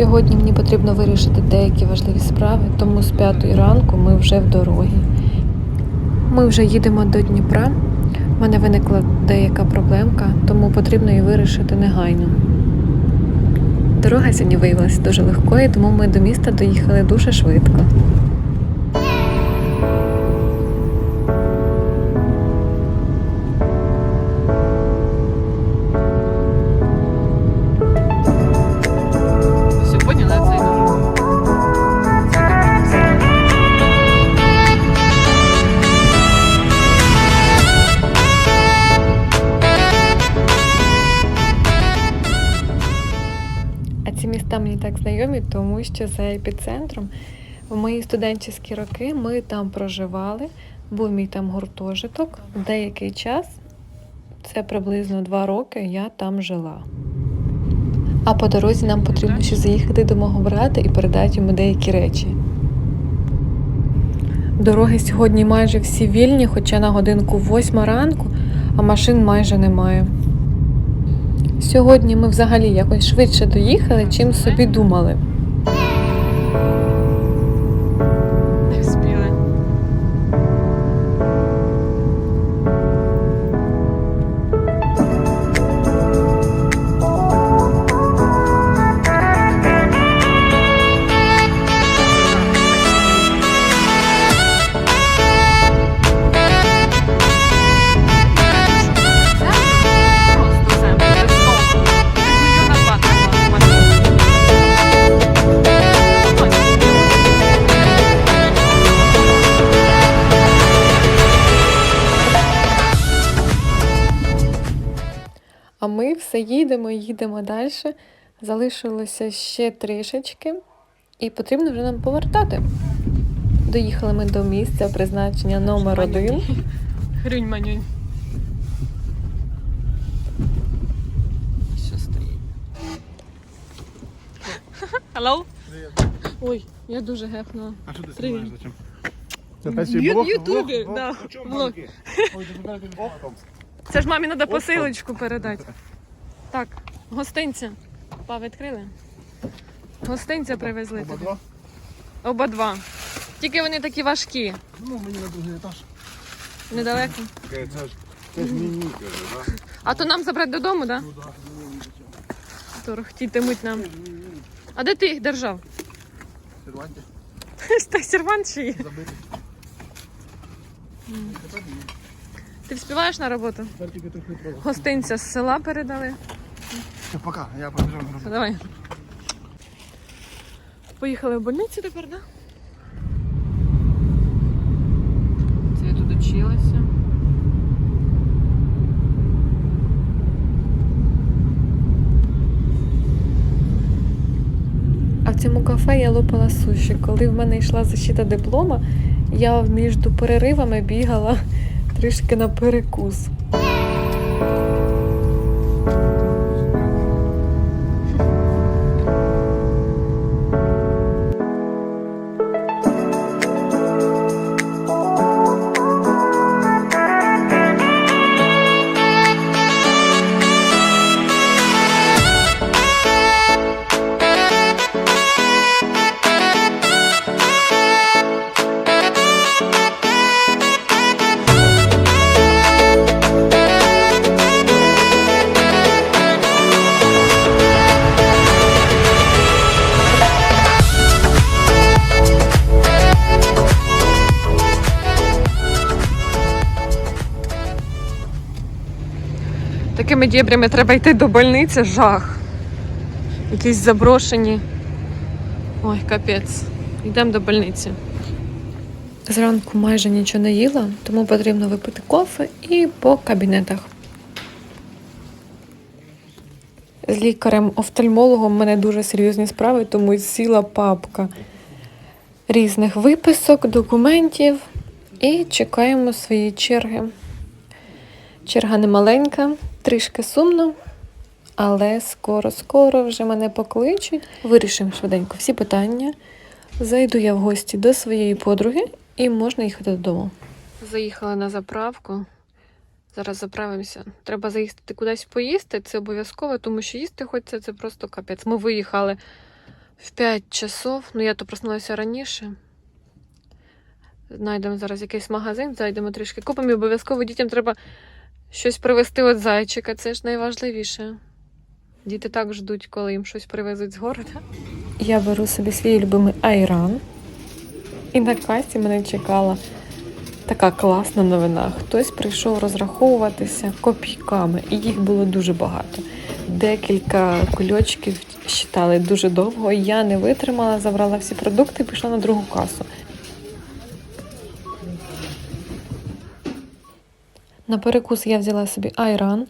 Сьогодні мені потрібно вирішити деякі важливі справи, тому з п'ятої ранку ми вже в дорогі. Ми вже їдемо до Дніпра. У мене виникла деяка проблемка, тому потрібно її вирішити негайно. Дорога сьогодні виявилася дуже легкою, тому ми до міста доїхали дуже швидко. А ці міста мені так знайомі, тому що за епіцентром в мої студентські роки ми там проживали, був мій там гуртожиток. Деякий час, це приблизно два роки, я там жила. А по дорозі нам потрібно ще заїхати до мого брата і передати йому деякі речі. Дороги сьогодні майже всі вільні, хоча на годинку восьма ранку, а машин майже немає. Сьогодні ми взагалі якось швидше доїхали, чим собі думали. Все їдемо, їдемо далі. Залишилося ще трішечки, і потрібно вже нам повертати. Доїхали ми до місця призначення номер один. Хрюнь манюнь. Що стоїть? Hello? Ой, я дуже гепнула. А що ти Привіт. знімаєш зачем? В Ютубі, там. Це ж мамі треба посилочку передати. Так, гостинця. Па, відкрили? Гостинця привезли Оба тобі. два? Оба два. Тільки вони такі важкі. Ну, мені на другий етаж. Недалеко. Це ж, це ж мені, каже, да? А то нам забрати додому, так? Ну, да. Да? Торохтітимуть нам. А де ти їх держав? Серванті, Та сервант чи є? забити. Ти вспіваєш на роботу? Тепер тільки трохи треба. Гостинця з села передали. Все, пока, я роботу. Давай. Поїхали в больницю тепер, так? Да? Це я тут училася. А в цьому кафе я лопала суші. Коли в мене йшла защита диплома, я між переривами бігала трішки на перекус. Такими дібрями треба йти до больниці, жах. Якісь заброшені. Ой, капець. Йдемо до больниці. Зранку майже нічого не їла, тому потрібно випити кофе і по кабінетах. З лікарем-офтальмологом в мене дуже серйозні справи, тому сіла папка різних виписок, документів і чекаємо своєї черги. Черга не маленька, трішки сумно, але скоро-скоро вже мене покличуть. Вирішимо швиденько всі питання. Зайду я в гості до своєї подруги і можна їхати додому. Заїхала на заправку. Зараз заправимося. Треба заїхати кудись поїсти. Це обов'язково, тому що їсти хочеться це просто капець. Ми виїхали в 5 часов. Ну, я то проснулася раніше. Знайдемо зараз якийсь магазин, зайдемо трішки купимо і обов'язково дітям треба щось привезти від зайчика. Це ж найважливіше. Діти так ждуть, коли їм щось привезуть з города. Я беру собі свій любимий айран. І на касі мене чекала така класна новина. Хтось прийшов розраховуватися копійками, і їх було дуже багато. Декілька кульочків считали дуже довго. Я не витримала, забрала всі продукти і пішла на другу касу. На перекус я взяла собі айран,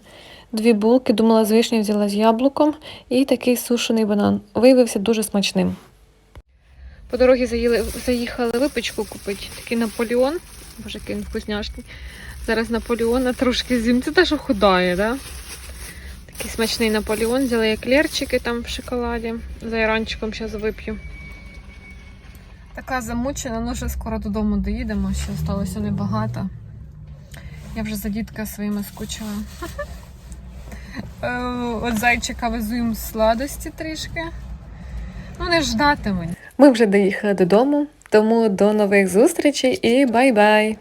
дві булки, думала, з вишні взяла з яблуком і такий сушений банан. Виявився дуже смачним. По дорозі заїли, заїхали випічку купити. Такий Наполеон. Боже, який вкусняшний. Зараз Наполеона трошки з'їм. Це теж худає, да? Такий смачний Наполеон. Взяли еклерчики там в шоколаді. За іранчиком зараз вип'ю. Така замучена, ну вже скоро додому доїдемо, ще залишилося небагато. Я вже за дітка своїми скучила. Е, От зайчика везу їм сладості трішки. Ну, не ждатимуть. Ми вже доїхали додому, тому до нових зустрічей і бай-бай!